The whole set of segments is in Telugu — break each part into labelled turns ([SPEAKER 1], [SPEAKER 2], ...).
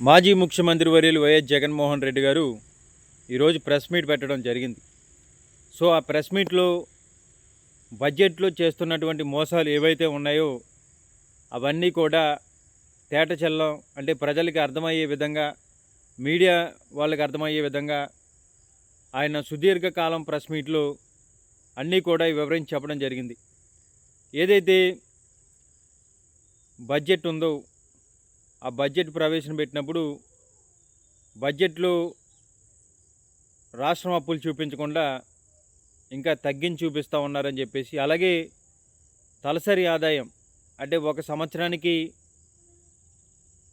[SPEAKER 1] మాజీ ముఖ్యమంత్రి వర్యులు వైఎస్ జగన్మోహన్ రెడ్డి గారు ఈరోజు ప్రెస్ మీట్ పెట్టడం జరిగింది. సో ఆ ప్రెస్ మీట్లో బడ్జెట్లో చేస్తున్నటువంటి మోసాలు ఏవైతే ఉన్నాయో అవన్నీ కూడా తేట చెల్లం అంటే ప్రజలకి అర్థమయ్యే విధంగా మీడియా వాళ్ళకి అర్థమయ్యే విధంగా ఆయన సుదీర్ఘకాలం ప్రెస్ మీట్లో అన్నీ కూడా వివరించి చెప్పడం జరిగింది. ఏదైతే బడ్జెట్ ఉందో ఆ బడ్జెట్ ప్రవేశపెట్టినప్పుడు బడ్జెట్లో రాష్ట్రం అప్పులు చూపించకుండా ఇంకా తగ్గించి చూపిస్తూ ఉన్నారని చెప్పేసి అలాగే తలసరి ఆదాయం అంటే ఒక సంవత్సరానికి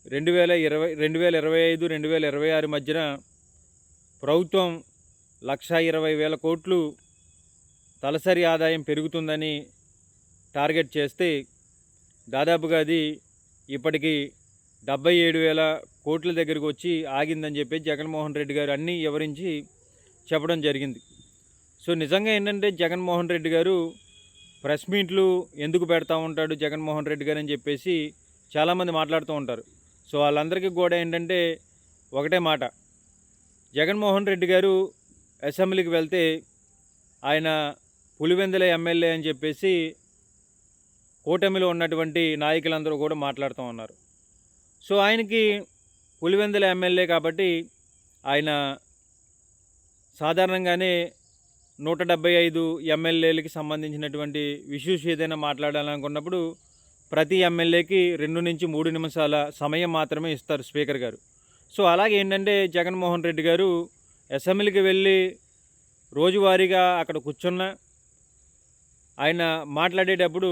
[SPEAKER 1] రెండు వేల ఇరవై రెండు వేల ఇరవై ఐదు రెండు వేల ఇరవై ఆరు మధ్యన ప్రభుత్వం లక్షా ఇరవై వేల కోట్లు తలసరి ఆదాయం పెరుగుతుందని టార్గెట్ చేస్తే దాదాపుగా అది ఇప్పటికీ డెబ్బై ఏడు వేల కోట్ల దగ్గరికి వచ్చి ఆగిందని చెప్పి జగన్మోహన్ రెడ్డి గారు అన్నీ వివరించి చెప్పడం జరిగింది. సో నిజంగా ఏంటంటే జగన్మోహన్ రెడ్డి గారు ప్రెస్ మీట్లు ఎందుకు పెడతా ఉంటాడు జగన్మోహన్ రెడ్డి గారు అని చెప్పేసి చాలామంది మాట్లాడుతూ ఉంటారు. సో వాళ్ళందరికీ కూడా ఏంటంటే ఒకటే మాట. జగన్మోహన్ రెడ్డి గారు అసెంబ్లీకి వెళ్తే ఆయన పులివెందుల ఎమ్మెల్యే అని చెప్పేసి కూటమిలో ఉన్నటువంటి నాయకులందరూ కూడా మాట్లాడుతూ ఉన్నారు. సో ఆయనకి పులివెందుల ఎమ్మెల్యే కాబట్టి ఆయన సాధారణంగానే నూట డెబ్బై ఐదు ఎమ్మెల్యేలకి సంబంధించినటువంటి ఇష్యూస్ ఏదైనా మాట్లాడాలనుకున్నప్పుడు ప్రతి ఎమ్మెల్యేకి రెండు నుంచి మూడు నిమిషాల సమయం మాత్రమే ఇస్తారు స్పీకర్ గారు. సో అలాగే ఏంటంటే జగన్మోహన్ రెడ్డి గారు అసెంబ్లీకి వెళ్ళి రోజువారీగా అక్కడ కూర్చున్న ఆయన మాట్లాడేటప్పుడు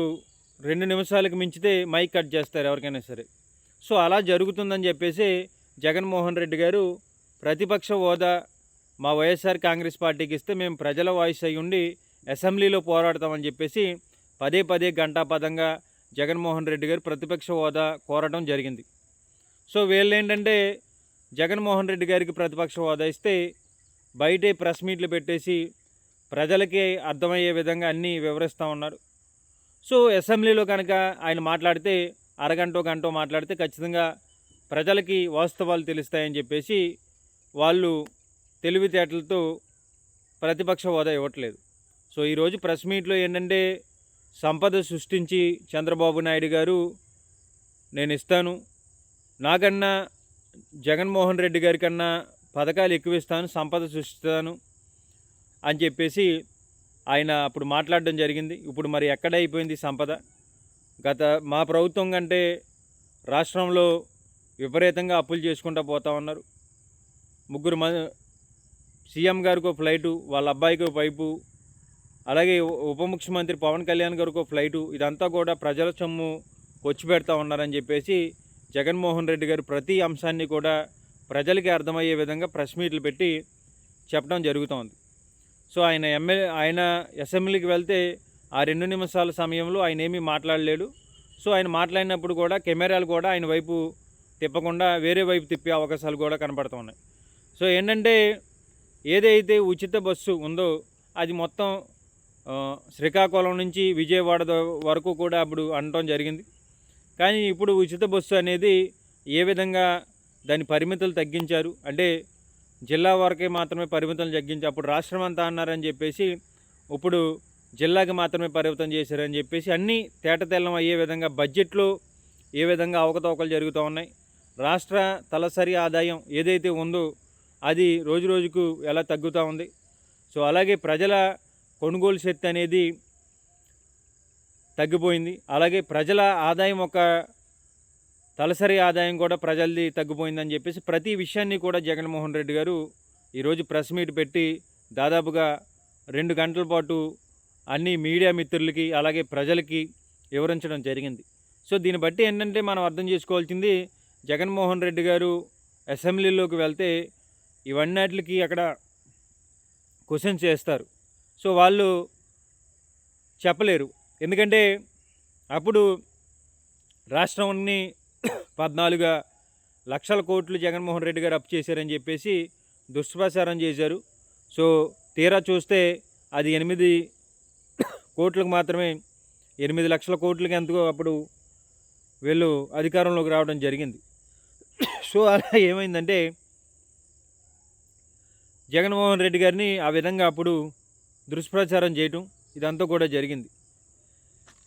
[SPEAKER 1] రెండు నిమిషాలకు మించితే మైక్ కట్ చేస్తారు ఎవరికైనా సరే. సో అలా జరుగుతుందని చెప్పేసి జగన్మోహన్ రెడ్డి గారు ప్రతిపక్ష హోదా మా వైఎస్ఆర్ కాంగ్రెస్ పార్టీకి ఇస్తే మేము ప్రజల వాయిస్ అయి ఉండి అసెంబ్లీలో పోరాడతామని చెప్పేసి పదే పదే గంటాపదంగా జగన్మోహన్ రెడ్డి గారు ప్రతిపక్ష హోదా కోరడం జరిగింది. సో వీళ్ళు ఏంటంటే జగన్మోహన్ రెడ్డి గారికి ప్రతిపక్ష హోదా ఇస్తే బయటే ప్రెస్ మీట్లు పెట్టేసి ప్రజలకి అర్థమయ్యే విధంగా అన్నీ వివరిస్తూ ఉన్నారు. సో అసెంబ్లీలో కనుక ఆయన మాట్లాడితే అరగంటో గంటో మాట్లాడితే ఖచ్చితంగా ప్రజలకి వాస్తవాలు తెలుస్తాయని చెప్పేసి వాళ్ళు తెలివితేటలతో ప్రతిపక్ష హోదా ఇవ్వట్లేదు. సో ఈరోజు ప్రెస్ మీట్లో ఏంటంటే సంపద సృష్టించి చంద్రబాబు నాయుడు గారు నేను ఇస్తాను నాకన్నా జగన్మోహన్ రెడ్డి గారి కన్నా పథకాలు ఎక్కువ ఇస్తాను సంపద సృష్టిస్తాను అని చెప్పేసి ఆయన అప్పుడు మాట్లాడడం జరిగింది. ఇప్పుడు మరి ఎక్కడ అయిపోయింది సంపద? గత మా ప్రభుత్వం కంటే రాష్ట్రంలో విపరీతంగా అప్పులు చేసుకుంటూ పోతా ఉన్నారు. ముగ్గురు మ సీఎం గారికి ఒక ఫ్లైటు వాళ్ళ అబ్బాయికి పైపు అలాగే ఉప ముఖ్యమంత్రి పవన్ కళ్యాణ్ గారికి ఒక ఫ్లైటు ఇదంతా కూడా ప్రజల సొమ్ము వచ్చి పెడతా ఉన్నారని చెప్పేసి జగన్మోహన్ రెడ్డి గారు ప్రతి అంశాన్ని కూడా ప్రజలకి అర్థమయ్యే విధంగా ప్రెస్ మీట్లు పెట్టి చెప్పడం జరుగుతోంది. సో ఆయన ఎమ్మెల్యే ఆయన అసెంబ్లీకి వెళ్తే ఆ రెండు నిమిషాల సమయంలో ఆయన ఏమీ మాట్లాడలేడు. సో ఆయన మాట్లాడినప్పుడు కూడా కెమెరాలు కూడా ఆయన వైపు తిప్పకుండా వేరే వైపు తిప్పే అవకాశాలు కూడా కనపడుతున్నాయి. సో ఏంటంటే ఏదైతే ఉచిత బస్సు ఉందో అది మొత్తం శ్రీకాకుళం నుంచి విజయవాడ వరకు కూడా అప్పుడు అనటం జరిగింది. కానీ ఇప్పుడు ఉచిత బస్సు అనేది ఏ విధంగా దాని పరిమితులు తగ్గించారు? అంటే జిల్లా వరకే మాత్రమే పరిమితులు తగ్గించి అప్పుడు రాష్ట్రం అంతా అన్నారని చెప్పేసి ఇప్పుడు జిల్లాకి మాత్రమే పరిమితం చేశారని చెప్పేసి అన్నీ తేటతెల్లం అయ్యే విధంగా బడ్జెట్లో ఏ విధంగా అవకతవకలు జరుగుతూ ఉన్నాయి. రాష్ట్ర తలసరి ఆదాయం ఏదైతే ఉందో అది రోజు రోజుకు ఎలా తగ్గుతూ ఉంది. సో అలాగే ప్రజల కొనుగోలు శక్తి అనేది తగ్గిపోయింది. అలాగే ప్రజల ఆదాయం ఒక తలసరి ఆదాయం కూడా ప్రజలది తగ్గిపోయిందని చెప్పేసి ప్రతి విషయాన్ని కూడా జగన్మోహన్ రెడ్డి గారు ఈరోజు ప్రెస్ మీట్ పెట్టి దాదాపుగా రెండు గంటల పాటు అన్ని మీడియా మిత్రులకి అలాగే ప్రజలకి వివరించడం జరిగింది. సో దీన్ని బట్టి ఏంటంటే మనం అర్థం చేసుకోవాల్సింది జగన్మోహన్ రెడ్డి గారు అసెంబ్లీలోకి వెళ్తే ఇవన్నీటికి అక్కడ క్వశ్చన్ చేస్తారు. సో వాళ్ళు చెప్పలేరు. ఎందుకంటే అప్పుడు రాష్ట్రాన్ని పద్నాలుగు లక్షల కోట్లు జగన్మోహన్ రెడ్డి గారు అప్పు చేశారని చెప్పేసి దుష్ప్రచారం చేశారు. సో తీరా చూస్తే అది ఎనిమిది కోట్లకు మాత్రమే ఎనిమిది లక్షల కోట్లకి ఎంతకో అప్పుడు వీళ్ళు అధికారంలోకి రావడం జరిగింది. సో అలా ఏమైందంటే జగన్మోహన్ రెడ్డి గారిని ఆ విధంగా అప్పుడు దుష్ప్రచారం చేయటం ఇదంతా కూడా జరిగింది.